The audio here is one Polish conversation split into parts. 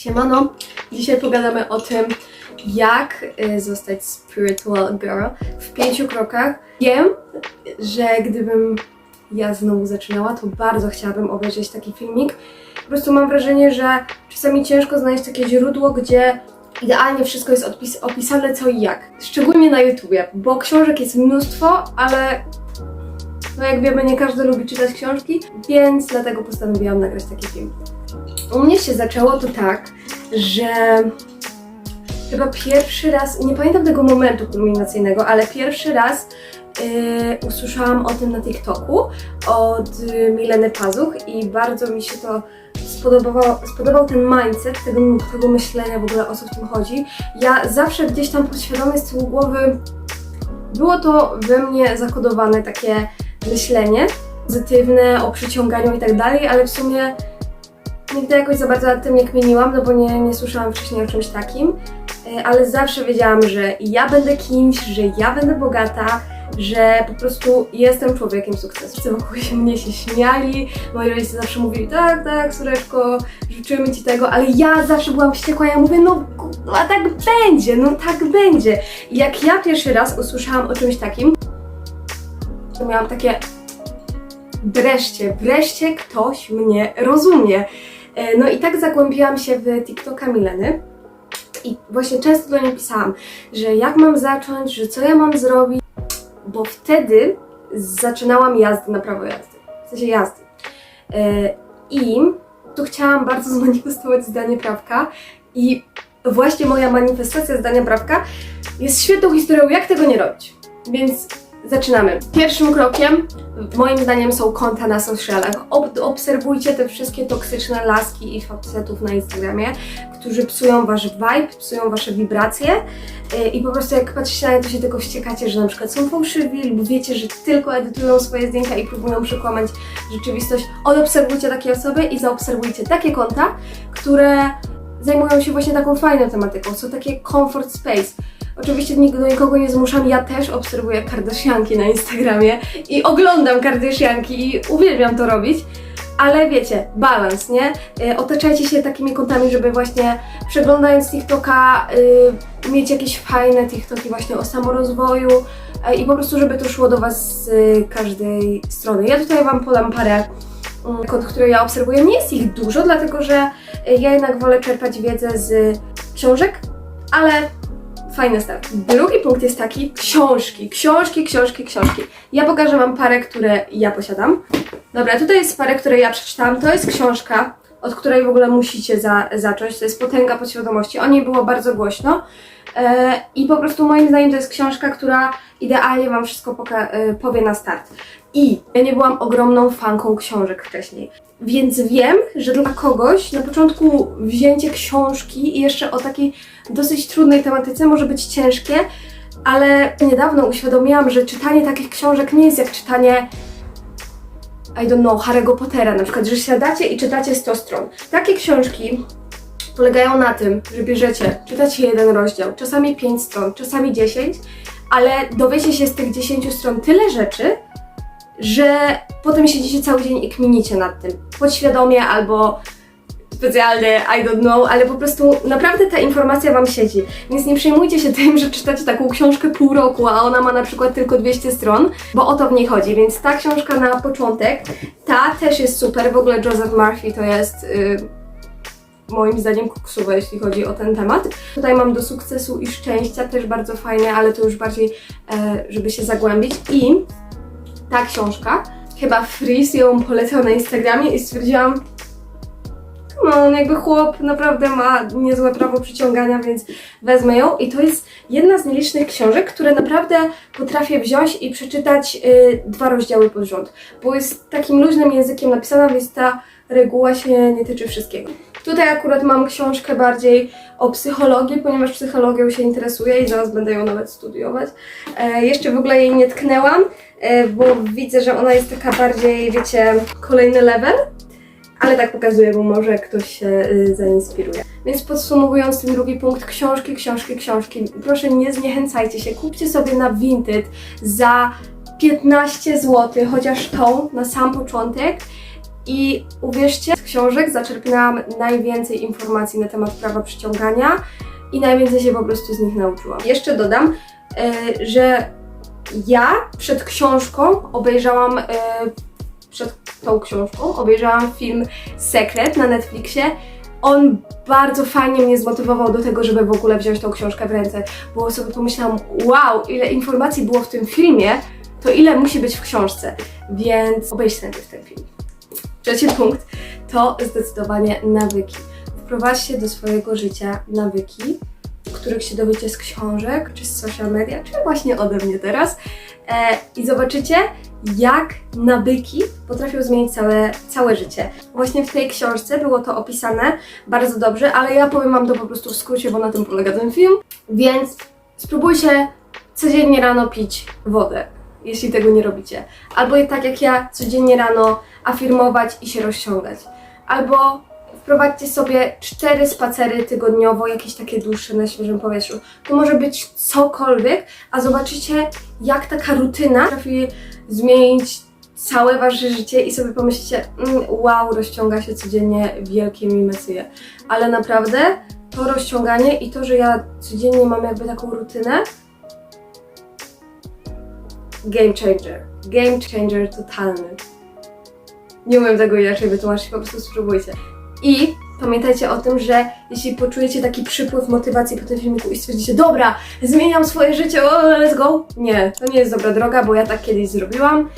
Siemano! Dzisiaj pogadamy o tym, jak y, zostać spiritual girl w pięciu krokach. Wiem, że gdybym ja znowu zaczynała, to bardzo chciałabym obejrzeć taki filmik. Po prostu mam wrażenie, że czasami ciężko znaleźć takie źródło, gdzie idealnie wszystko jest opisane co i jak. Szczególnie na YouTubie, bo książek jest mnóstwo, ale no jak wiemy, nie każdy lubi czytać książki, więc dlatego postanowiłam nagrać taki film. U mnie się zaczęło to tak, że chyba pierwszy raz, nie pamiętam tego momentu kulminacyjnego, ale pierwszy raz yy, usłyszałam o tym na TikToku od yy, Mileny Pazuch i bardzo mi się to spodobało, spodobał ten mindset tego, tego myślenia w ogóle o co w tym chodzi. Ja zawsze gdzieś tam podświadomie z tyłu głowy było to we mnie zakodowane takie myślenie pozytywne o przyciąganiu i tak dalej, ale w sumie nigdy jakoś za bardzo nad tym nie kmieniłam, no bo nie, nie słyszałam wcześniej o czymś takim, E, ale zawsze wiedziałam, że ja będę kimś, że ja będę bogata, że po prostu jestem człowiekiem sukcesu. Wszyscy wokół się mnie się śmiali, moi rodzice zawsze mówili, tak, tak, córeczko, życzymy Ci tego, ale ja zawsze byłam wściekła, ja mówię, no, a tak będzie, no tak będzie. I jak ja pierwszy raz usłyszałam o czymś takim, to miałam takie, wreszcie, wreszcie ktoś mnie rozumie. E, No i tak zagłębiłam się w TikToka Mileny. I właśnie często do niej pisałam, że jak mam zacząć, że co ja mam zrobić, bo wtedy zaczynałam jazdę na prawo jazdy, w sensie jazdy. E, I tu chciałam bardzo zmanifestować zdanie prawka i właśnie moja manifestacja zdania prawka jest świetną historią, jak tego nie robić. Więc zaczynamy. Pierwszym krokiem moim zdaniem są konta na socialach. Ob obserwujcie te wszystkie toksyczne laski i facetów na Instagramie, którzy psują wasz vibe, psują wasze wibracje yy, i po prostu jak patrzycie na nie, to się tylko wściekacie, że na przykład są fałszywi lub wiecie, że tylko edytują swoje zdjęcia i próbują przekłamać rzeczywistość. Odobserwujcie takie osoby i zaobserwujcie takie konta, które zajmują się właśnie taką fajną tematyką. Są takie comfort space. Oczywiście nikt do nikogo nie zmuszam, ja też obserwuję Kardashianki na Instagramie i oglądam Kardashianki i uwielbiam to robić, ale wiecie, balans, nie? Y, Otaczajcie się takimi kontami, żeby właśnie przeglądając TikToka y, mieć jakieś fajne TikToki właśnie o samorozwoju y, i po prostu, żeby to szło do Was z y, każdej strony. Ja tutaj Wam podam parę mm, kont, które ja obserwuję. Nie jest ich dużo, dlatego że y, ja jednak wolę czerpać wiedzę z książek, ale fajny start. Drugi punkt jest taki, książki, książki, książki, książki. Ja pokażę Wam parę, które ja posiadam. Dobra, tutaj jest parę, które ja przeczytałam. To jest książka, od której w ogóle musicie za, zacząć. To jest Potęga Podświadomości. O niej było bardzo głośno. E, I po prostu moim zdaniem to jest książka, która idealnie Wam wszystko e, powie na start. I ja nie byłam ogromną fanką książek wcześniej. Więc wiem, że dla kogoś na początku wzięcie książki i jeszcze o takiej dosyć trudnej tematyce może być ciężkie, ale niedawno uświadomiłam, że czytanie takich książek nie jest jak czytanie I don't know, Harry'ego Pottera na przykład, że siadacie i czytacie 100 stron. Takie książki polegają na tym, że bierzecie, czytacie jeden rozdział, czasami 5 stron, czasami 10, ale dowiecie się z tych 10 stron tyle rzeczy, że potem siedzicie cały dzień i kminicie nad tym. Podświadomie albo specjalnie, I don't know, ale po prostu naprawdę ta informacja Wam siedzi. Więc nie przejmujcie się tym, że czytacie taką książkę pół roku, a ona ma na przykład tylko 200 stron, bo o to w niej chodzi. Więc ta książka na początek, ta też jest super. W ogóle Joseph Murphy to jest... Yy, moim zdaniem kuksuwe, jeśli chodzi o ten temat. Tutaj mam do sukcesu i szczęścia, też bardzo fajne, ale to już bardziej, e, żeby się zagłębić. I ta książka, chyba Freeze ją poleciał na Instagramie i stwierdziłam, no, jakby chłop naprawdę ma niezłe prawo przyciągania, więc wezmę ją. I to jest jedna z nielicznych książek, które naprawdę potrafię wziąć i przeczytać y, dwa rozdziały pod rząd. Bo jest takim luźnym językiem napisana, więc ta reguła się nie tyczy wszystkiego. Tutaj akurat mam książkę bardziej o psychologii, ponieważ psychologią się interesuję i zaraz będę ją nawet studiować. E, jeszcze w ogóle jej nie tknęłam, bo widzę, że ona jest taka bardziej, wiecie, kolejny level ale tak pokazuję, bo może ktoś się y, zainspiruje. Więc podsumowując ten drugi punkt, książki, książki, książki. Proszę nie zniechęcajcie się, kupcie sobie na Vinted za 15 zł, chociaż tą na sam początek I uwierzcie, z książek zaczerpnęłam najwięcej informacji na temat prawa przyciągania i najwięcej się po prostu z nich nauczyłam. Jeszcze dodam, e, że ja przed książką obejrzałam, e, przed tą książką obejrzałam film Sekret na Netflixie. On bardzo fajnie mnie zmotywował do tego, żeby w ogóle wziąć tą książkę w ręce, bo sobie pomyślałam, wow, ile informacji było w tym filmie, to ile musi być w książce, więc obejrzcie najpierw ten film. Trzeci punkt to zdecydowanie nawyki. Wprowadźcie do swojego życia nawyki, których się dowiecie z książek, czy z social media, czy właśnie ode mnie teraz. E, I zobaczycie, jak nawyki potrafią zmienić całe, całe życie. Właśnie w tej książce było to opisane bardzo dobrze, ale ja powiem Wam to po prostu w skrócie, bo na tym polega ten film. Więc spróbujcie codziennie rano pić wodę, jeśli tego nie robicie. Albo tak jak ja, codziennie rano afirmować i się rozciągać. Albo wprowadźcie sobie cztery spacery tygodniowo, jakieś takie dłuższe na świeżym powietrzu. To może być cokolwiek, a zobaczycie, jak taka rutyna potrafi zmienić całe wasze życie i sobie pomyślicie, mm, wow, rozciąga się codziennie wielkie mi mesyje. Ale naprawdę to rozciąganie i to, że ja codziennie mam jakby taką rutynę, game changer. Game changer totalny. Nie umiem tego inaczej wytłumaczyć, po prostu spróbujcie. I pamiętajcie o tym, że jeśli poczujecie taki przypływ motywacji po tym filmiku i stwierdzicie, dobra, zmieniam swoje życie, o, let's go. Nie, to nie jest dobra droga, bo ja tak kiedyś zrobiłam.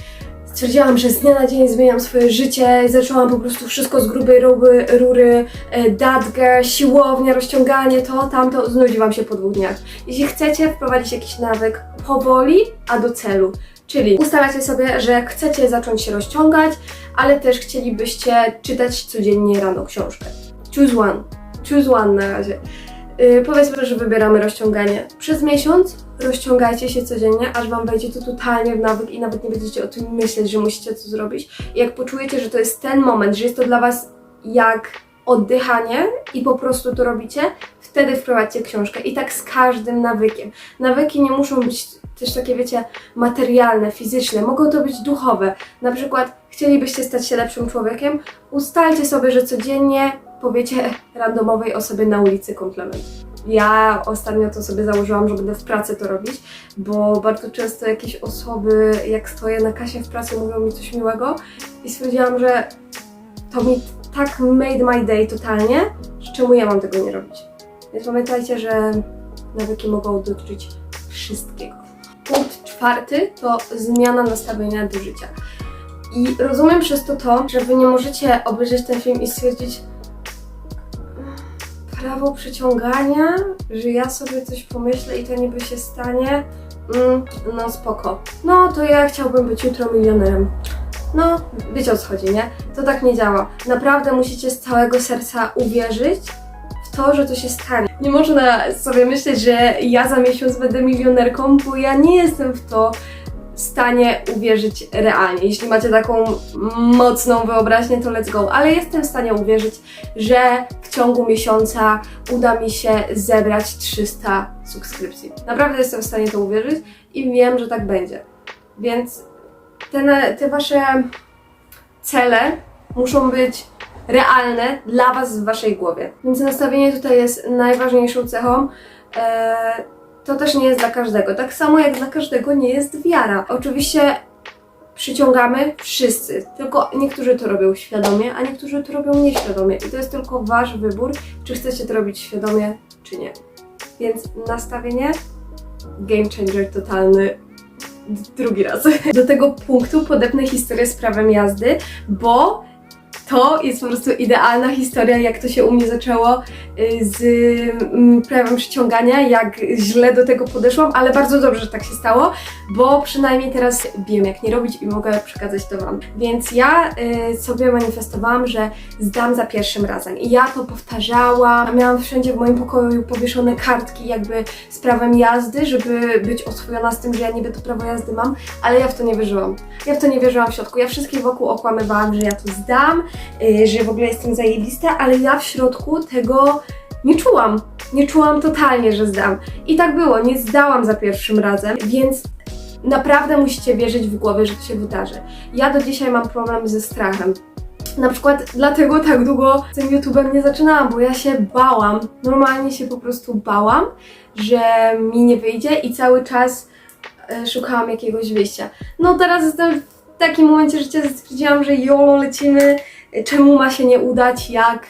Stwierdziłam, że z dnia na dzień zmieniam swoje życie, zaczęłam po prostu wszystko z grubej rury, rury e, dadgę, siłownia, rozciąganie, to, tamto, znudziłam się po dwóch dniach. Jeśli chcecie wprowadzić jakiś nawyk powoli, a do celu, czyli ustalacie sobie, że chcecie zacząć się rozciągać, ale też chcielibyście czytać codziennie rano książkę. Choose one. Choose one na razie. Yy, powiedzmy, że wybieramy rozciąganie. Przez miesiąc rozciągajcie się codziennie, aż Wam wejdzie to totalnie w nawyk i nawet nie będziecie o tym myśleć, że musicie to zrobić. I jak poczujecie, że to jest ten moment, że jest to dla Was jak oddychanie i po prostu to robicie, wtedy wprowadźcie książkę. I tak z każdym nawykiem. Nawyki nie muszą być też takie, wiecie, materialne, fizyczne, mogą to być duchowe. Na przykład chcielibyście stać się lepszym człowiekiem, ustalcie sobie, że codziennie powiecie randomowej osobie na ulicy komplement. Ja ostatnio to sobie założyłam, że będę w pracy to robić, bo bardzo często jakieś osoby, jak stoję na kasie w pracy, mówią mi coś miłego i stwierdziłam, że to mi tak made my day totalnie, że czemu ja mam tego nie robić. Więc pamiętajcie, że nawyki mogą dotyczyć wszystkiego. Czwarty to zmiana nastawienia do życia. I rozumiem przez to to, że wy nie możecie obejrzeć ten film i stwierdzić "Mm, prawo przyciągania, że ja sobie coś pomyślę i to niby się stanie. Mm, no spoko. No to ja chciałbym być jutro milionerem. No, wiecie o co chodzi, nie? To tak nie działa. Naprawdę musicie z całego serca uwierzyć to, że to się stanie. Nie można sobie myśleć, że ja za miesiąc będę milionerką, bo ja nie jestem w to stanie uwierzyć realnie. Jeśli macie taką mocną wyobraźnię, to let's go. Ale jestem w stanie uwierzyć, że w ciągu miesiąca uda mi się zebrać 300 subskrypcji. Naprawdę jestem w stanie to uwierzyć i wiem, że tak będzie. Więc te wasze cele muszą być realne dla was w waszej głowie. Więc nastawienie tutaj jest najważniejszą cechą. Eee, to też nie jest dla każdego. Tak samo jak dla każdego nie jest wiara. Oczywiście przyciągamy wszyscy, tylko niektórzy to robią świadomie, a niektórzy to robią nieświadomie. I to jest tylko wasz wybór, czy chcecie to robić świadomie, czy nie. Więc nastawienie game changer totalny drugi raz. Do tego punktu podepnę historię z prawem jazdy, bo to jest po prostu idealna historia, jak to się u mnie zaczęło z mm, prawem przyciągania, jak źle do tego podeszłam, ale bardzo dobrze, że tak się stało, bo przynajmniej teraz wiem, jak nie robić i mogę przekazać to Wam. Więc ja y, sobie manifestowałam, że zdam za pierwszym razem. I ja to powtarzałam, miałam wszędzie w moim pokoju powieszone kartki jakby z prawem jazdy, żeby być oswojona z tym, że ja niby to prawo jazdy mam, ale ja w to nie wierzyłam. Ja w to nie wierzyłam w środku. Ja wszystkich wokół okłamywałam, że ja to zdam, y, że w ogóle jestem zajebista, ale ja w środku tego nie czułam. Nie czułam totalnie, że zdam. I tak było, nie zdałam za pierwszym razem, więc naprawdę musicie wierzyć w głowie, że to się wydarzy. Ja do dzisiaj mam problem ze strachem. Na przykład dlatego tak długo z tym YouTube'em nie zaczynałam, bo ja się bałam, normalnie się po prostu bałam, że mi nie wyjdzie i cały czas e, szukałam jakiegoś wyjścia. No teraz jestem w takim momencie życia, stwierdziłam, że jolo, lecimy, e, czemu ma się nie udać, jak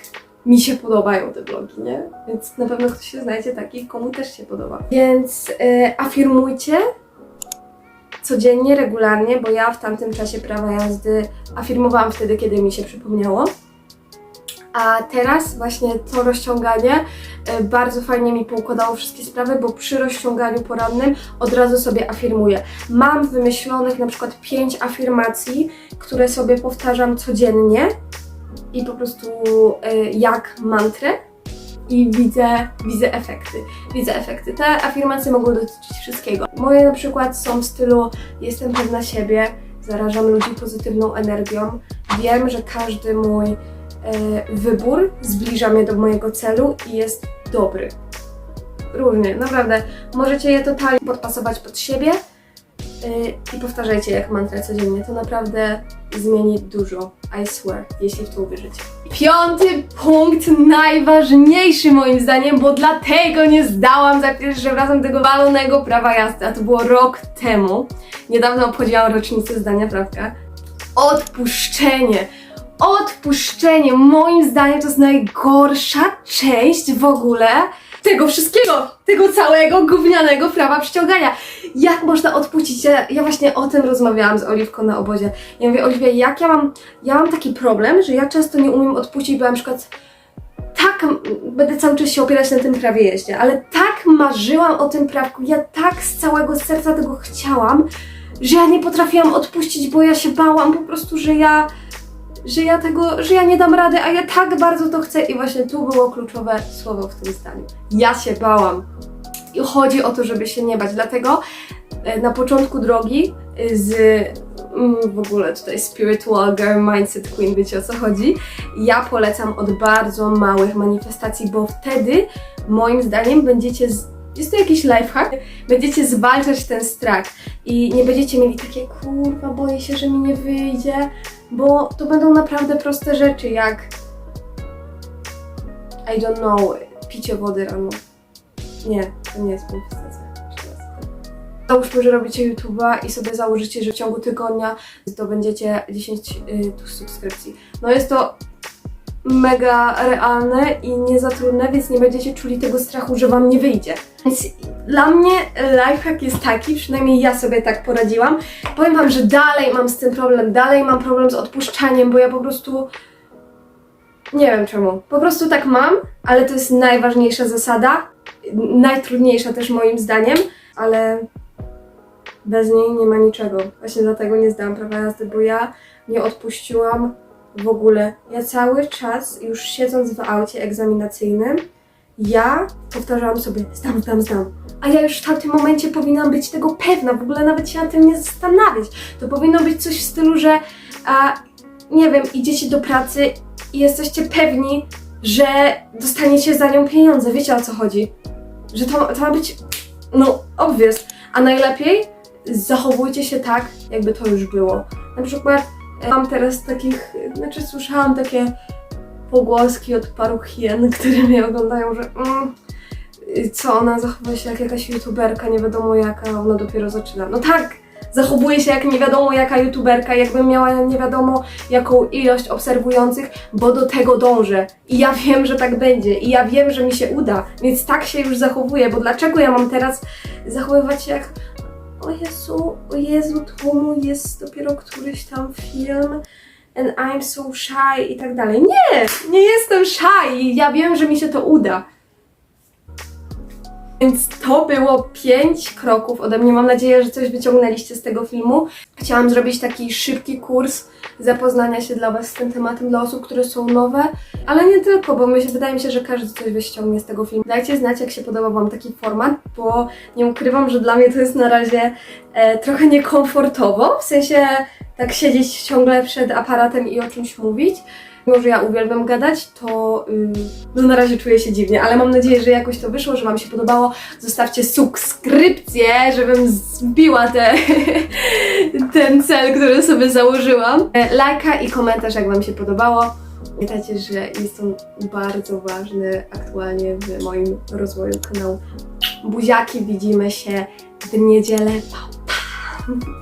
mi się podobają te vlogi, nie? Więc na pewno ktoś się znajdzie taki, komu też się podoba. Więc e, afirmujcie codziennie, regularnie, bo ja w tamtym czasie prawa jazdy afirmowałam wtedy, kiedy mi się przypomniało. A teraz właśnie to rozciąganie e, bardzo fajnie mi poukładało wszystkie sprawy, bo przy rozciąganiu porannym od razu sobie afirmuję. Mam wymyślonych na przykład pięć afirmacji, które sobie powtarzam codziennie i po prostu e, jak mantrę i widzę, widzę efekty. Widzę efekty. Te afirmacje mogą dotyczyć wszystkiego. Moje na przykład są w stylu jestem pewna siebie, zarażam ludzi pozytywną energią. Wiem, że każdy mój e, wybór zbliża mnie do mojego celu i jest dobry. Różnie, naprawdę. Możecie je totalnie podpasować pod siebie i powtarzajcie jak mantrę codziennie. To naprawdę zmieni dużo. I swear, jeśli w to uwierzycie. Piąty punkt, najważniejszy moim zdaniem, bo dlatego nie zdałam za pierwszym razem tego walonego prawa jazdy, a to było rok temu. Niedawno obchodziłam rocznicę zdania prawka. Odpuszczenie. Odpuszczenie, moim zdaniem, to jest najgorsza część w ogóle tego wszystkiego, tego całego gównianego prawa przyciągania. Jak można odpuścić? Ja, ja właśnie o tym rozmawiałam z Oliwką na obozie. Ja mówię, Oliwia, jak ja mam, ja mam taki problem, że ja często nie umiem odpuścić, bo na przykład tak będę cały czas się opierać na tym prawie jeździe, ale tak marzyłam o tym prawku, ja tak z całego serca tego chciałam, że ja nie potrafiłam odpuścić, bo ja się bałam po prostu, że ja że ja tego, że ja nie dam rady, a ja tak bardzo to chcę i właśnie tu było kluczowe słowo w tym zdaniu. Ja się bałam. I chodzi o to, żeby się nie bać. Dlatego e, na początku drogi e, z mm, w ogóle tutaj spiritual girl mindset queen, wiecie o co chodzi? Ja polecam od bardzo małych manifestacji, bo wtedy moim zdaniem będziecie z jest to jakiś lifehack. Będziecie zwalczać ten strach i nie będziecie mieli takie kurwa, boję się, że mi nie wyjdzie, bo to będą naprawdę proste rzeczy, jak I don't know, picie wody rano. Nie, to nie jest raz. Załóżmy, że robicie YouTube'a i sobie założycie, że w ciągu tygodnia zdobędziecie 10 y, subskrypcji. No jest to mega realne i nie za trudne, więc nie będziecie czuli tego strachu, że wam nie wyjdzie. Więc dla mnie lifehack jest taki, przynajmniej ja sobie tak poradziłam. Powiem wam, że dalej mam z tym problem, dalej mam problem z odpuszczaniem, bo ja po prostu nie wiem czemu. Po prostu tak mam, ale to jest najważniejsza zasada, najtrudniejsza też moim zdaniem, ale bez niej nie ma niczego. Właśnie dlatego nie zdałam prawa jazdy, bo ja nie odpuściłam w ogóle. Ja cały czas, już siedząc w aucie egzaminacyjnym, ja powtarzałam sobie, zdam, zdam, zdam. A ja już w tamtym momencie powinnam być tego pewna, w ogóle nawet się na tym nie zastanawiać. To powinno być coś w stylu, że a, nie wiem, idziecie do pracy i jesteście pewni, że dostaniecie za nią pieniądze. Wiecie o co chodzi? Że to, to ma być, no, obvious. A najlepiej zachowujcie się tak, jakby to już było. Na przykład e, mam teraz takich, znaczy słyszałam takie pogłoski od paru hien, które mnie oglądają, że mm, co ona zachowuje się jak jakaś youtuberka, nie wiadomo jaka, ona dopiero zaczyna. No tak, zachowuje się jak nie wiadomo jaka youtuberka, jakbym miała nie wiadomo jaką ilość obserwujących, bo do tego dążę. I ja wiem, że tak będzie. I ja wiem, że mi się uda, więc tak się już zachowuję, bo dlaczego ja mam teraz zachowywać się jak o Jezu, o Jezu, mój jest dopiero któryś tam film and I'm so shy i tak dalej. Nie, nie jestem shy. Ja wiem, że mi się to uda. Więc to było pięć kroków ode mnie. Mam nadzieję, że coś wyciągnęliście z tego filmu. Chciałam zrobić taki szybki kurs zapoznania się dla Was z tym tematem, dla osób, które są nowe, ale nie tylko, bo myślę, wydaje mi się, że każdy coś wyściągnie z tego filmu. Dajcie znać, jak się podoba Wam taki format, bo nie ukrywam, że dla mnie to jest na razie e, trochę niekomfortowo, w sensie tak siedzieć ciągle przed aparatem i o czymś mówić. Mimo, że ja uwielbiam gadać, to no na razie czuję się dziwnie, ale mam nadzieję, że jakoś to wyszło, że Wam się podobało. Zostawcie subskrypcję, żebym zbiła te, ten cel, który sobie założyłam. E, Lajka i komentarz, jak Wam się podobało. Pamiętajcie, że jest on bardzo ważny aktualnie w moim rozwoju kanału. Buziaki, widzimy się w niedzielę. Pa, pa.